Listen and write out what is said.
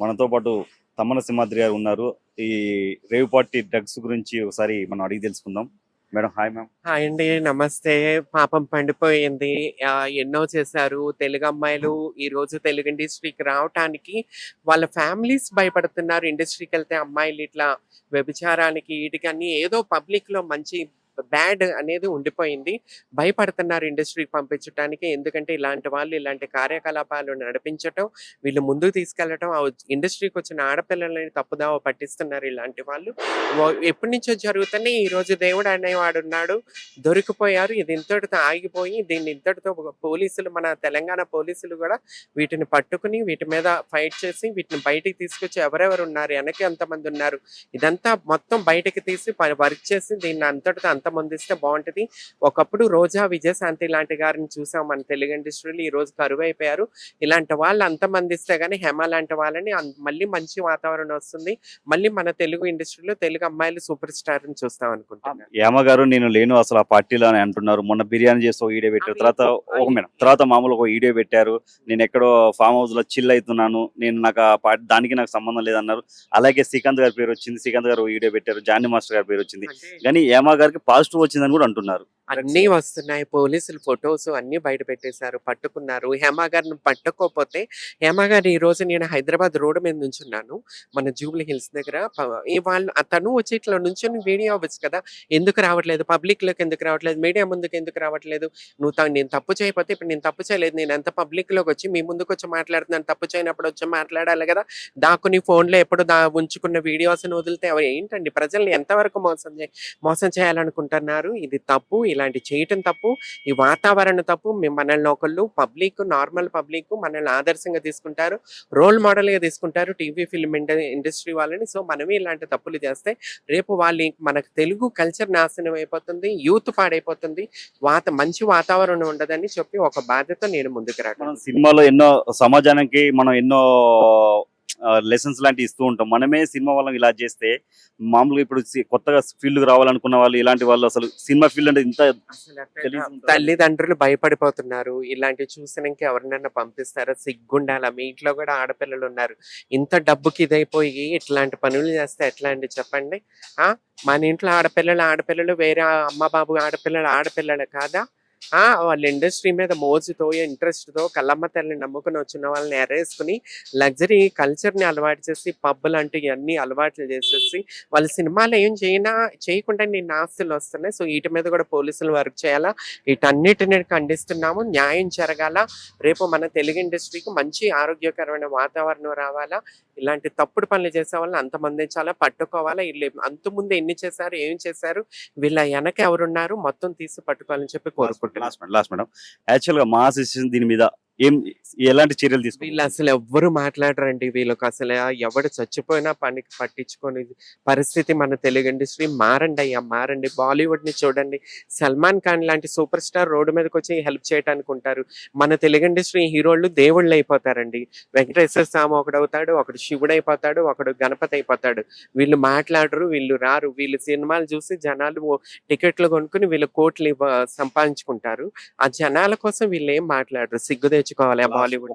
మనతో పాటు తమ్మన సింహాద్రి గారు ఉన్నారు. ఈ రేవ్ పార్టీ డ్రగ్స్ గురించి ఒకసారి మనం అడిగి తెలుసుకుందాం. Madam hi ma'am. హాయ్ అండి నమస్తే. పాపం పండిపోయింది. ఎన్నో చేశారు. తెలుగు అమ్మాయిలు ఈ రోజు తెలుగు ఇండస్ట్రీకి రావటానికి వాళ్ళ ఫ్యామిలీస్ భయపడుతున్నారు. ఇండస్ట్రీకి వెళ్తే అమ్మాయిలు ఇట్లా వ్యభిచారానికి వీటికి ఏదో పబ్లిక్లో మంచి బ్యాడ్ అనేది ఉండిపోయింది. భయపడుతున్నారు ఇండస్ట్రీకి పంపించడానికి ఎందుకంటే ఇలాంటి వాళ్ళు ఇలాంటి కార్యకలాపాలు నడిపించటం వీళ్ళు ముందుకు తీసుకెళ్ళటం ఆ ఇండస్ట్రీకి వచ్చిన ఆడపిల్లలని తప్పుదావ పట్టిస్తున్నారు ఇలాంటి వాళ్ళు. ఎప్పటి నుంచో జరుగుతున్నాయి. ఈ రోజు దేవుడు అనేవాడు ఉన్నాడు. దొరికిపోయారు. ఇది ఇంతటితో ఆగిపోయి దీన్ని ఇంతటితో పోలీసులు మన తెలంగాణ పోలీసులు కూడా వీటిని పట్టుకుని వీటి మీద ఫైట్ చేసి వీటిని బయటికి తీసుకొచ్చి ఎవరెవరు ఉన్నారు వెనక ఎంతమంది ఉన్నారు? ఇదంతా మొత్తం బయటకి తీసి వర్క్ చేసి దీన్ని అంతటితో అంత అంతమందిస్తే బాగుంటది. ఒకప్పుడు రోజా విజయశాంతి లాంటి గారిని చూసాం మన తెలుగు ఇండస్ట్రీలో ఈ రోజు కరువు అయిపోయారు ఇలాంటి వాళ్ళు అంతమందిస్తే గానీ హేమ లాంటి వాళ్ళని మళ్ళీ మంచి వాతావరణం వస్తుంది. మళ్ళీ మన తెలుగు ఇండస్ట్రీలో తెలుగు అమ్మాయిలు సూపర్ స్టార్ని చూస్తాం అనుకుంటున్నాను. యామ గారు నేను లేను అసలు ఆ పార్టీలో అని అంటున్నారు. మొన్న బిర్యానీ చేసి ఒక వీడియో పెట్టారు. తర్వాత ఒక- మేడం తర్వాత మామూలు ఒక వీడియో పెట్టారు. నేను ఎక్కడో ఫామ్ హౌస్లో చిల్ అవుతున్నాను. నేను నాకు ఆ పార్టీ దానికి నాకు సంబంధం లేదన్నారు. అలాగే శ్రీకాంత్ గారి పేరు వచ్చింది. శ్రీకాంత్ గారు వీడియో పెట్టారు. జానీ మాస్టర్ గారి పేరు వచ్చింది. కానీ యామ గారికి పాజిటివ్ వచ్చిందని కూడా అంటున్నారు. అన్ని వస్తున్నాయి. పోలీసులు ఫొటోస్ అన్ని బయట పెట్టేశారు. పట్టుకున్నారు. హేమ గారిని పట్టుకోకపోతే హేమ గారు ఈ రోజు నేను హైదరాబాద్ రోడ్ మీద నుంచున్నాను. మన జూబ్లీ హిల్స్ దగ్గర. వాళ్ళు అతను వచ్చి ఇట్లా నుంచొని వీడియో అవ్వచ్చు కదా. ఎందుకు రావట్లేదు? పబ్లిక్లోకి ఎందుకు రావట్లేదు? మీడియా ముందుకు ఎందుకు రావట్లేదు? నువ్వు నేను తప్పు చేయకపోతే ఇప్పుడు నేను తప్పు చేయలేదు. నేను ఎంత పబ్లిక్లోకి వచ్చి మీ ముందుకు వచ్చి మాట్లాడుతున్నాను? తప్పు చేయనప్పుడు వచ్చి మాట్లాడాలి కదా. దాక్కుని ఫోన్లో ఎప్పుడు దా ఉంచుకున్న వీడియోస్ వదిలితే అవి ఏంటండి? ప్రజల్ని ఎంతవరకు మోసం మోసం చేయాలనుకుంటున్నారు? ఇది తప్పు. ఇలాంటి చేయటం తప్పు ఈ వాతావరణం తప్పు. మేము మనల్ని ఒకళ్ళు పబ్లిక్ నార్మల్ పబ్లిక్ మనల్ని ఆదర్శంగా తీసుకుంటారు రోల్ మోడల్గా తీసుకుంటారు టీవీ ఫిల్మ్ ఇండస్ట్రీ వాళ్ళని. సో మనమే ఇలాంటి తప్పులు చేస్తే రేపు వాళ్ళు మనకు తెలుగు కల్చర్ నాశనం అయిపోతుంది యూత్ పాడైపోతుంది వాత మంచి వాతావరణం ఉండదని చెప్పి ఒక బాధ్యత నేను ముందుకు రాక సినిమాలో ఎన్నో సమాజానికి మనం ఎన్నో లెసన్స్ లాంటివి ఇస్తూ ఉంటాం. మనమే సినిమా వాళ్ళని ఇలా చేస్తే మామూలుగా ఇప్పుడు కొత్తగా ఫీల్డ్ రావాలనుకున్న వాళ్ళు ఇలాంటి వాళ్ళు అసలు సినిమా ఫీల్డ్ అంటే ఇంత? తల్లిదండ్రులు భయపడిపోతున్నారు. ఇలాంటివి చూసినాక ఎవరినైనా పంపిస్తారా? సిగ్గుండాలా? మీ ఇంట్లో కూడా ఆడపిల్లలు ఉన్నారు. ఇంత డబ్బుకి ఇదైపోయి ఇట్లాంటి పనులు చేస్తే ఎట్లా అండి చెప్పండి? ఆ? మన ఇంట్లో ఆడపిల్లలు ఆడపిల్లలు వేరే అమ్మ బాబు ఆడపిల్లలు ఆడపిల్లలు కాదా? వాళ్ళ ఇండస్ట్రీ మీద మోజుతో ఇంట్రెస్ట్తో కళ్ళమ్మ తల్లిని నమ్ముకుని వచ్చిన వాళ్ళని ఎరేసుకుని లగ్జరీ కల్చర్ని అలవాటు చేసి పబ్ లాంటివి అన్ని అలవాట్లు చేసేసి వాళ్ళ సినిమాలు ఏం చేయనా చేయకుండా నేను ఆస్తులు వస్తున్నాయి. సో వీటి మీద కూడా పోలీసులు వర్క్ చేయాలా? వీటన్నిటిని ఖండిస్తున్నాము. న్యాయం జరగాల? రేపు మన తెలుగు ఇండస్ట్రీకి మంచి ఆరోగ్యకరమైన వాతావరణం రావాలా? ఇలాంటి తప్పుడు పనులు చేసే వాళ్ళని అంతమందించాలా పట్టుకోవాలా? వీళ్ళు అంతకుముందు ఎన్ని చేశారు ఏం చేశారు? వీళ్ళ వెనక ఎవరున్నారు? మొత్తం తీసి పట్టుకోవాలని చెప్పి కోరుకుంటున్నాను. లాస్ట్ మేడం లాస్ట్ మేడం యాక్చువల్గా మా అసోసియేషన్ దీని మీద ఏం ఎలాంటి చర్యలు వీళ్ళు అసలు ఎవ్వరు మాట్లాడరండి. వీళ్ళకి అసలు ఎవడు చచ్చిపోయినా పనికి పట్టించుకొని పరిస్థితి మన తెలుగు ఇండస్ట్రీ మారండి అయ్యా మారండి. బాలీవుడ్ని చూడండి. సల్మాన్ ఖాన్ లాంటి సూపర్ స్టార్ రోడ్డు మీదకి వచ్చి హెల్ప్ చేయడానికి ఉంటారు. మన తెలుగు ఇండస్ట్రీ హీరోలు దేవుళ్ళు అయిపోతారండి. వెంకటేశ్వర స్వామి ఒకడు అవుతాడు ఒకడు శివుడు అయిపోతాడు ఒకడు గణపతి అయిపోతాడు. వీళ్ళు మాట్లాడరు వీళ్ళు రారు. వీళ్ళు సినిమాలు చూసి జనాలు ఓ టికెట్లు కొనుక్కుని వీళ్ళు కోట్లు సంపాదించుకుంటారు. ఆ జనాల కోసం వీళ్ళు ఏం మాట్లాడరు. సిగ్గు తెచ్చుకోవాలి ఆ బాలీవుడ్